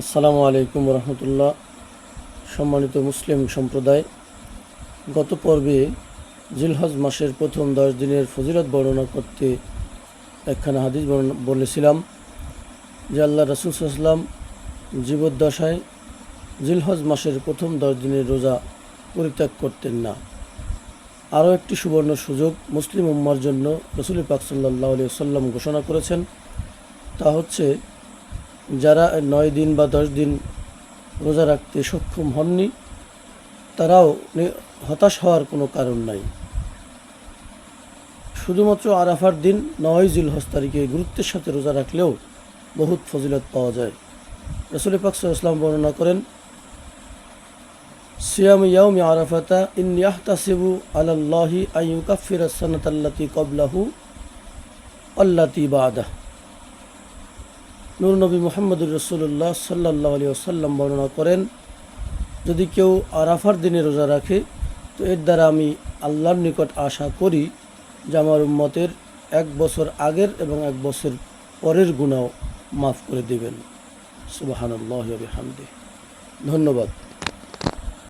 আসসালামু আলাইকুম রহমতুল্লাহ সম্মানিত মুসলিম সম্প্রদায়, গত পর্বে জিলহজ মাসের প্রথম দশ দিনের ফজিলত বর্ণনা করতে একখানা হাদিস বলেছিলাম, যে আল্লাহ রসুল সাল্লাম জীবদ্দশায় জিলহজ মাসের প্রথম দশ দিনের রোজা পরিত্যাগ করতেন না। আরও একটি সুবর্ণ সুযোগ মুসলিম উম্মার জন্য রসুল পাক সাল্লাহ আলিয়া সাল্লাম ঘোষণা করেছেন, তা হচ্ছে যারা নয় দিন বা দশ দিন রোজা রাখতে সক্ষম হননি, তারাও হতাশ হওয়ার কোনো কারণ নাই। শুধুমাত্র আরাফার দিন নয় জিল হজ তারিখে গুরুত্বের সাথে রোজা রাখলেও বহুত ফজিলত পাওয়া যায়। রসুল পাক ইসলাম বর্ণনা করেন, সিয়াম ইয়াউমি আরাফাতা ইন ইয়াহতাসিবু আলাল্লাহি আইয়ুকাফির সানাতাল্লাতি কবলাহু আল্লাতি বাদাহ। নবী মোহাম্মদুর রসুল্লাহ সাল্লাহ আলী আসাল্লাম বর্ণনা করেন, যদি কেউ আরাফার দিনে রোজা রাখে, তো এর দ্বারা আমি আল্লাহর নিকট আশা করি যে আমার উম্মতের এক বছর আগের এবং এক বছর পরের গুণাও মাফ করে দেবেন। সুবাহান্লাহ হামদে ধন্যবাদ।